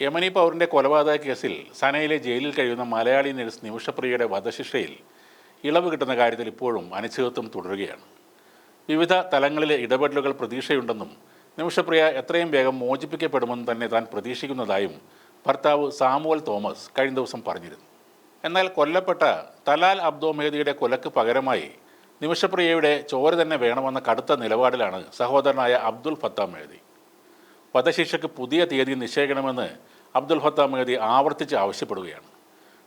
യമനി പൗറിന്റെ കൊലപാതക കേസിൽ സനയിലെ ജയിലിൽ കഴിയുന്ന മലയാളി നഴ്സ് നിമിഷപ്രിയയുടെ വധശിക്ഷയിൽ ഇളവ് കിട്ടുന്ന കാര്യത്തിൽ ഇപ്പോഴും അനിശ്ചിതത്വം തുടരുകയാണ്. വിവിധ തലങ്ങളിലെ ഇടപെടലുകൾ പ്രതീക്ഷയുണ്ടെന്നും നിമിഷപ്രിയ എത്രയും വേഗം മോചിപ്പിക്കപ്പെടുമെന്ന് തന്നെ താൻ പ്രതീക്ഷിക്കുന്നതായും ഭർത്താവ് സാമുവൽ തോമസ് കഴിഞ്ഞ ദിവസം പറഞ്ഞിരുന്നു. എന്നാൽ കൊല്ലപ്പെട്ട തലാൽ അബ്ദോ മെഹദിയുടെ കൊലക്ക് പകരമായി നിമിഷപ്രിയയുടെ ചോര തന്നെ വേണമെന്ന കടുത്ത നിലപാടിലാണ് സഹോദരനായ അബ്ദുൽ ഫത്താ മെഹദി. വധശിക്ഷയ്ക്ക് പുതിയ തീയതി നിശ്ചയിക്കണമെന്ന് അബ്ദുൽ ഫത്താ മേദി ആവർത്തിച്ച് ആവശ്യപ്പെടുകയാണ്.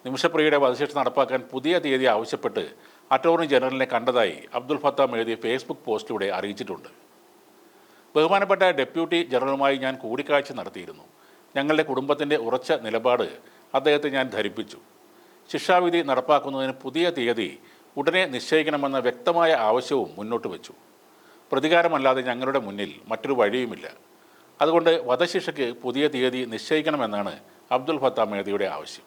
നിമിഷപ്രിയയുടെ വധശിക്ഷ നടപ്പാക്കാൻ പുതിയ തീയതി ആവശ്യപ്പെട്ട് അറ്റോർണി ജനറലിനെ കണ്ടതായി അബ്ദുൽ ഫത്താ മേദി ഫേസ്ബുക്ക് പോസ്റ്റിലൂടെ അറിയിച്ചിട്ടുണ്ട്. ബഹുമാനപ്പെട്ട ഡെപ്യൂട്ടി ജനറലുമായി ഞാൻ കൂടിക്കാഴ്ച നടത്തിയിരുന്നു. ഞങ്ങളുടെ കുടുംബത്തിന്റെ ഉറച്ച നിലപാട് അദ്ദേഹത്തെ ഞാൻ ധരിപ്പിച്ചു. ശിക്ഷാവിധി നടപ്പാക്കുന്നതിന് പുതിയ തീയതി ഉടനെ നിശ്ചയിക്കണമെന്ന വ്യക്തമായ ആവശ്യവും മുന്നോട്ട് വച്ചു. പ്രതികാരമല്ലാതെ ഞങ്ങളുടെ മുന്നിൽ മറ്റൊരു വഴിയുമില്ല. അതുകൊണ്ട് വധശിക്ഷയ്ക്ക് പുതിയ തീയതി നിശ്ചയിക്കണമെന്നാണ് അബ്ദുൽ ഫത്താ മേദിയുടെ ആവശ്യം.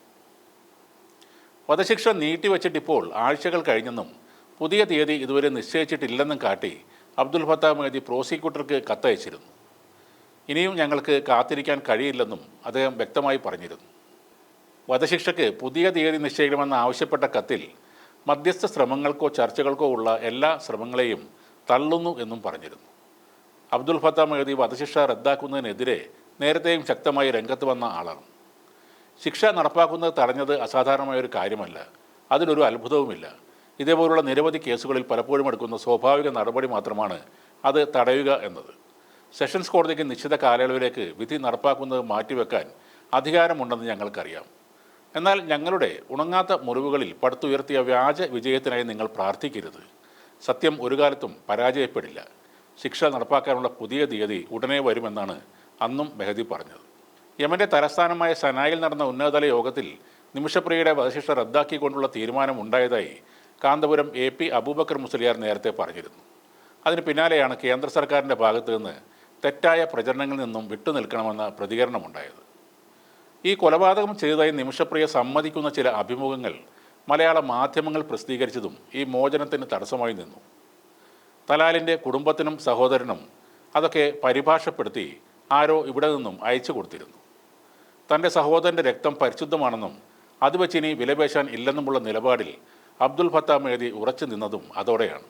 വധശിക്ഷ നീട്ടിവെച്ചിട്ടിപ്പോൾ ആഴ്ചകൾ കഴിഞ്ഞെന്നും പുതിയ തീയതി ഇതുവരെ നിശ്ചയിച്ചിട്ടില്ലെന്നും കാട്ടി അബ്ദുൽ ഫത്താ മേദി പ്രോസിക്യൂട്ടർക്ക് കത്തയച്ചിരുന്നു. ഇനിയും ഞങ്ങൾക്ക് കാത്തിരിക്കാൻ കഴിയില്ലെന്നും അദ്ദേഹം വ്യക്തമായി പറഞ്ഞിരുന്നു. വധശിക്ഷയ്ക്ക് പുതിയ തീയതി നിശ്ചയിക്കണമെന്ന് ആവശ്യപ്പെട്ട കത്തിൽ മധ്യസ്ഥ ശ്രമങ്ങൾക്കോ ചർച്ചകൾക്കോ ഉള്ള എല്ലാ ശ്രമങ്ങളെയും തള്ളുന്നു എന്നും പറഞ്ഞിരുന്നു. അബ്ദുൽ ഫത്താ മെഹദി വധശിക്ഷ റദ്ദാക്കുന്നതിനെതിരെ നേരത്തെയും ശക്തമായി രംഗത്ത് വന്ന ആളാണ്. ശിക്ഷ നടപ്പാക്കുന്നത് തടഞ്ഞത് അസാധാരണമായ ഒരു കാര്യമല്ല. അതിലൊരു അത്ഭുതവുമില്ല. ഇതേപോലുള്ള നിരവധി കേസുകളിൽ പലപ്പോഴും എടുക്കുന്ന സ്വാഭാവിക നടപടി മാത്രമാണ് അത് തടയുക എന്നത്. സെഷൻസ് കോടതിക്ക് നിശ്ചിത കാലയളവിലേക്ക് വിധി നടപ്പാക്കുന്നത് മാറ്റിവെക്കാൻ അധികാരമുണ്ടെന്ന് ഞങ്ങൾക്കറിയാം. എന്നാൽ ഞങ്ങളുടെ ഉണങ്ങാത്ത മുറിവുകളിൽ പടുത്തുയർത്തിയ വ്യാജ വിജയത്തിനായി നിങ്ങൾ പ്രാർത്ഥിക്കരുത്. സത്യം ഒരു കാലത്തും പരാജയപ്പെടില്ല. ശിക്ഷ നടപ്പാക്കാനുള്ള പുതിയ തീയതി ഉടനെ വരുമെന്നാണ് അന്നും മെഹദി പറഞ്ഞത്. യമന്റെ തലസ്ഥാനമായ സനായിൽ നടന്ന ഉന്നതതല യോഗത്തിൽ നിമിഷപ്രിയയുടെ വധശിക്ഷ റദ്ദാക്കിക്കൊണ്ടുള്ള തീരുമാനം ഉണ്ടായതായി കാന്തപുരം എ പി അബൂബക്കർ മുസ്ലിയാർ നേരത്തെ പറഞ്ഞിരുന്നു. അതിന് പിന്നാലെയാണ് കേന്ദ്ര സർക്കാരിന്റെ ഭാഗത്തു നിന്ന് തെറ്റായ പ്രചരണങ്ങളിൽ നിന്നും വിട്ടുനിൽക്കണമെന്ന പ്രതികരണമുണ്ടായത്. ഈ കൊലപാതകം ചെയ്തതായി നിമിഷപ്രിയ സമ്മതിക്കുന്ന ചില അഭിമുഖങ്ങൾ മലയാള മാധ്യമങ്ങൾ പ്രസിദ്ധീകരിച്ചതും ഈ മോചനത്തിന് തടസ്സമായി നിന്നു. തലാലിന്റെ കുടുംബത്തിനും സഹോദരനും അതൊക്കെ പരിഭാഷപ്പെടുത്തി ആരോ ഇവിടെ നിന്നും അയച്ചു കൊടുത്തിരുന്നു. തന്റെ സഹോദരന്റെ രക്തം പരിശുദ്ധമാണെന്നും അത് വെച്ച് ഇനി വിലപേശാൻ ഇല്ലെന്നുമുള്ള നിലപാടിൽ അബ്ദുൽ ഫത്താം എഴുതി ഉറച്ചു നിന്നതും അതോടെയാണ്.